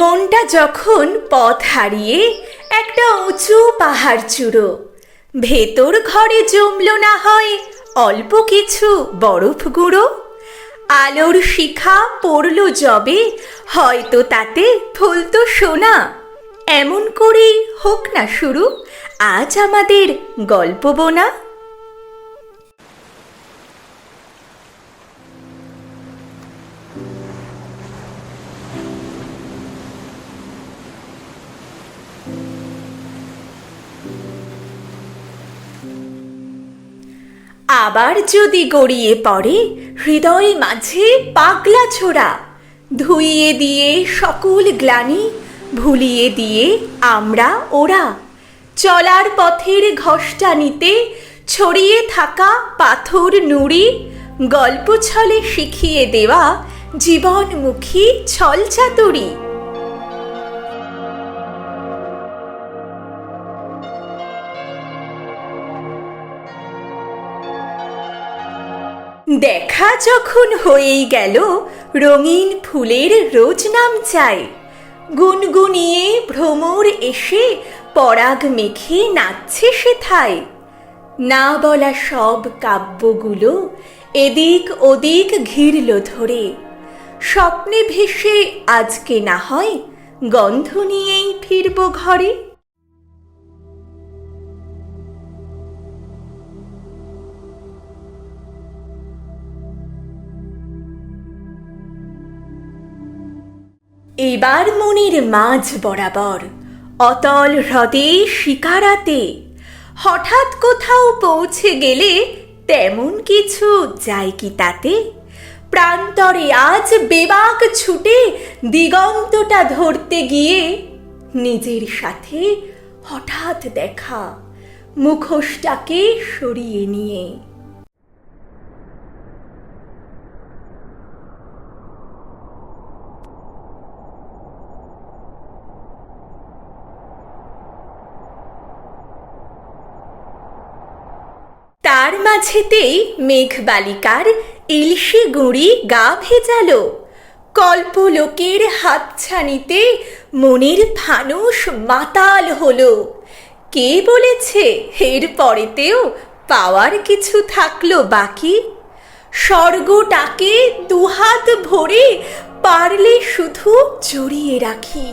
মনটা যখন পথ হারিয়ে একটা উঁচু পাহাড় চূড়ো, ভেতর ঘরে জমলো না হয় অল্প কিছু বরফ গুঁড়ো, আলোর শিখা পড়ল যবে হয়তো তাতে ফলতো সোনা। এমন করেই হোক না শুরু, আজ আমাদের গল্প বোনা। আবার যদি গড়িয়ে পড়ে, হৃদয় মাঝে পাগলা ছোড়া। ধুইয়ে দিয়ে সকল গ্লানি, ভুলিয়ে দিয়ে আমরা ওরা। চলার পথের ঘষ্টা নিতে ছড়িয়ে থাকা পাথর নুড়ি গল্প ছলে শিখিয়ে দেওয়া জীবনমুখী ছলচাতুরি। দেখা যখন হয়েই গেল, রঙিন ফুলের রোজ নাম চাই। গুনগুনিয়ে ভ্রমর এসে পরাগ মেখে নাচছে সেথায় না বলা সব কাব্যগুলো এদিক ওদিক ঘিরল ধরে। স্বপ্নে ভেসে আজকে না হয় গন্ধ নিয়েই ফিরব ঘরে। এবার মনির মাঝ বরাবর, অতল হ্রদে শিকারাতে, হঠাৎ কোথাও পৌঁছে গেলে তেমন কিছু যায় কি তাতে? প্রান্তরে আজ বেবাক ছুটে দিগন্তটা ধরতে গিয়ে নিজের সাথে হঠাৎ দেখা মুখোশটাকে সরিয়ে নিয়ে তার মাঝেতেই মেঘবালিকার ইলশে গুঁড়ি গা ভেজালো। কল্পলোকের হাতছানিতে মনের ফানুষ মাতাল হলো। কে বলেছে এর পরেতেও পাওয়ার কিছু থাকল বাকি? স্বর্গটাকে দুহাত ভরে পারলে শুধু জড়িয়ে রাখি।